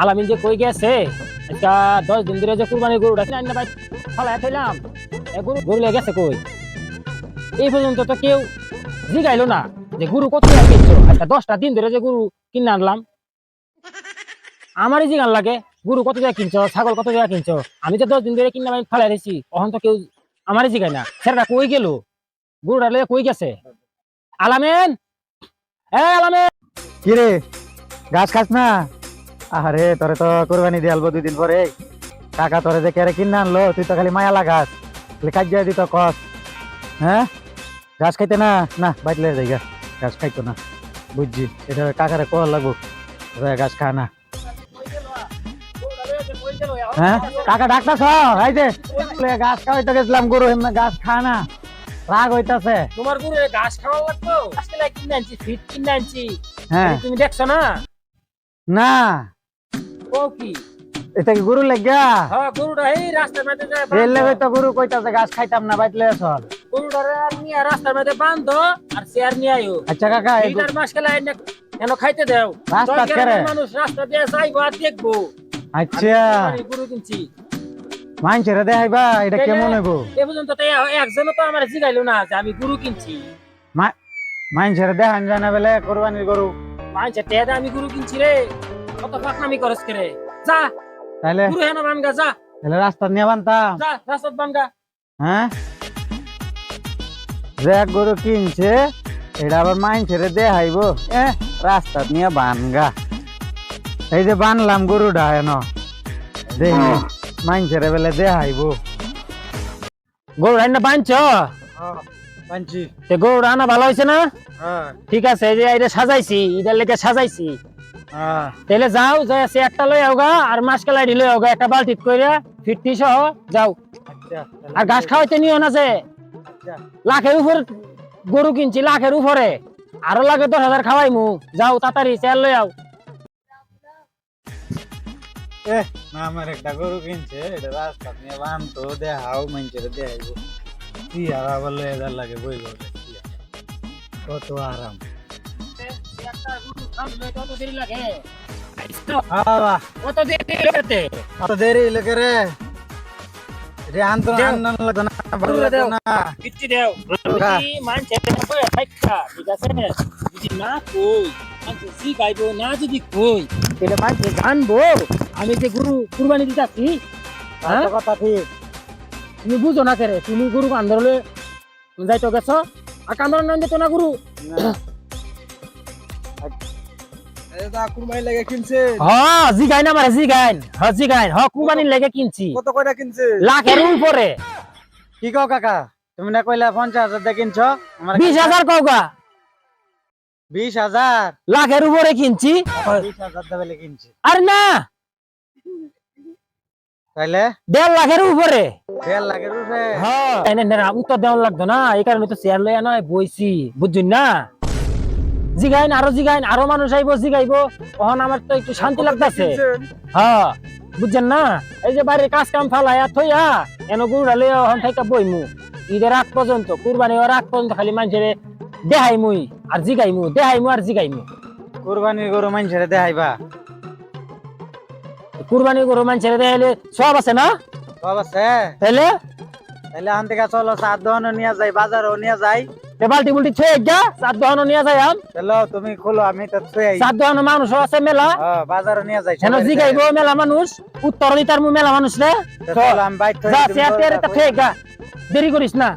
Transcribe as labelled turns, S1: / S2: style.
S1: আলামিন যে কই গেছে? আজকা দশ দিন ধরে যে কুরবানি গরুটা কিনে আনিয়ে ভাই, ফলায় থইলাম এ গরু গরু লেগে গেছে কই? এই পর্যন্ত তো কেউ জিগাইলো না যে গরু কত কিনছো। আচ্ছা দশটা দিন ধরে যে গরু কিনে আনলাম। আমারই জিগান লাগে, গরু কত টাকা কিনছো, ছাগল কত টাকা কিনছো? আমি তো দশ দিন ধরে কিনলাম, আমি ফেলাই দিছি তখন তো কেউ আমারই জিগাই না। সেটা কই গেল? গরুটা লয়ে কই গেছে? আলামেন! এ আলামেন!
S2: কিরে, গাছ খাস না? আরে তোরে তো কোরবানি দিয়ে আলবো দুদিন পরে। কাকা তোরে যে কেরে কিনে আনলো তুই তো খালি মায়া লাগাস। খালি কাজ দিত কস। হ্যাঁ? গাছ খাইতে না? না বাইটলে যাই গা গাছ খাইতো না। বুঝছি এটা কাকারে কল লাগবো। গাছ খা না। হ্যাঁ? কাকা ডাক্তার এই যে খাওয়াইতে গেছিলাম গরু গাছ খা না। রাগ হইতাছে।
S1: তোমার গরু ঘাস খাওয়া লাগতো আজকে কিনে আনছি ফিট কিনে আনছি।
S2: হ্যাঁ।
S1: তুমি দেখছ না?
S2: না।
S1: কি?
S2: এটা কি গরু লাগিয়া
S1: হ্যাঁ গরুটা এই রাস্তার মধ্যে যায়
S2: এলে
S1: বাঁধো।
S2: হয়তো গরু কইতাছে গাছ খাইতাম না বাইটলে চল
S1: গরুটারে আর নিয়ে রাস্তার মধ্যে বান্ধো আর চেয়ার নিয়ে আয়ো।
S2: আচ্ছা কাকা এই
S1: লিটার মাস খেলা এনে এনে খাইতে দাও?
S2: রাস্তা কেরে?
S1: মানুষ রাস্তা দিয়ে যাইবো আর দেখব।
S2: আচ্ছা।
S1: গরু কিনছি।
S2: মাইনছেরে দেখাইবা এটা কেমন হইব?
S1: এ পর্যন্ত তো একজনও তো আমার জিগাইলো না যে আমি গরু কিনছি।
S2: মাইনছেরে দেখান জানা বেলে কোরবানির গরু।
S1: মানছে টেদা আমি গরু কিনছি রে। কত পাকনামি করস করে যা।
S2: তাহলে?
S1: গরু হেন বানগা যা।
S2: তাহলে রাস্তা নিয়ে বানতাম
S1: যা রাস্তা বানগা।
S2: হ্যাঁ? যে গরু কিনছে এটা আবার মাইনছেরে দেখাইব। এ রাস্তা নিয়ে বানগা। এই যে বানলাম গরুটা দেখি মাইনছেরে বেলে দেখাইব।
S1: গরু রান্না বানছ?
S2: বানছি।
S1: তে গরু রান্না ভালো হয়েছে না?
S2: হ্যাঁ।
S1: ঠিক আছে এই যে এটা সাজাইছি এটার লেগে সাজাইছি।
S2: হ্যাঁ
S1: তাহলে যাও যাই একটা লই আওগা আর মাছ কালাই লই আওগা একটা বালতি কইরা ফিরতি সহ যাও।
S2: আচ্ছা
S1: আর ঘাস খাওয়াইতে নিও না যে।
S2: আচ্ছা।
S1: লাখের উপর গরু কিনছি লাখের উপরে। আরও লাগে দশ হাজার খাওয়াই মু যাও তাড়াতাড়ি চেয়ার লই আও।
S2: এ না আমার একটা গরু কিনছে এটা রাস্তা নিয়ে দেখাও মাইনছের দেখাইব। কি আর আবার লয়ে লাগে বই বলে কত আরাম।
S1: কত দেরি লাগে লাগে
S2: রে রে আন্তর
S1: দেও।
S2: আনন্দ লাগতো না ভালো
S1: দেও।
S2: না
S1: কিচ্ছি দেও যদি মানছে বয়ে থাকা ঠিক আছে যদি না কই মানছে সি কই আমি যে গুরু কুরবানি দিতাছি হ্যাঁ?
S2: কথা ঠিক
S1: তুমি বুঝো না কেরে তুমি গুরু কান্দরলে যাইতো গেছো আর কান্দর নাম দিত না গুরু
S2: কি কও কাকা? তুমি না কইলা পঞ্চাশ হাজার দিয়ে কিনছো?
S1: বিশ হাজার কৌকা
S2: বিশ হাজার?
S1: লাখের উপরে কিনছি।
S2: বিশ হাজার দেবে কিনছে।
S1: আর না।
S2: তাইলে?
S1: দেড় লাখের উপরে।
S2: দেড় লাখের উপরে?
S1: হ্যাঁ। এনে না উত্তর দেওয়ার লাগতো না। এই কারণে তো চেয়ার লইয়া নয় বইছি। বুঝছেন না? জিগাইন আরও জিগাইন আরও মানুষ আইবো জিগাইবো। তখন আমার তো একটু শান্তি লাগতেছে। হ্যাঁ বুঝছেন না? এই যে বাইরে কাজ কাম ফালাইয়া থইয়া এন গুড়া লইয়া হন থাইকা বইমু। ঈদের আগ পর্যন্ত কুরবানি হওয়ার আগ পর্যন্ত খালি মানুষের দেহাই মুই আর জিগাইমু দেহাইমু আর জিগাইমু।
S2: কুরবানির গরু মানুষের দেখাইবা
S1: কুরবানি গরু মানুষের দেখাইলে সব আছে না?
S2: সব আছে।
S1: তাইলে?
S2: তাহলে আন থেকে চলো সাত দহন নিয়ে যাই বাজারও নিয়ে যাই।
S1: তে টিবুলটি বুলটি ছুঁয়ে গা সাত দহন নিয়ে যাই আম।
S2: চলো তুমি খোলো আমি তো থুই
S1: সাত দহন মানুষ আছে মেলা।
S2: বাজারে বাজারও নিয়ে যাই
S1: হেন জিগাইবো মেলা মানুষ উত্তর দিতার মু মেলা মানুষ রে।
S2: চলো আমি বাইক
S1: যা চেয়ার টেয়ার তা ঠিক। গা দেরি করিস না।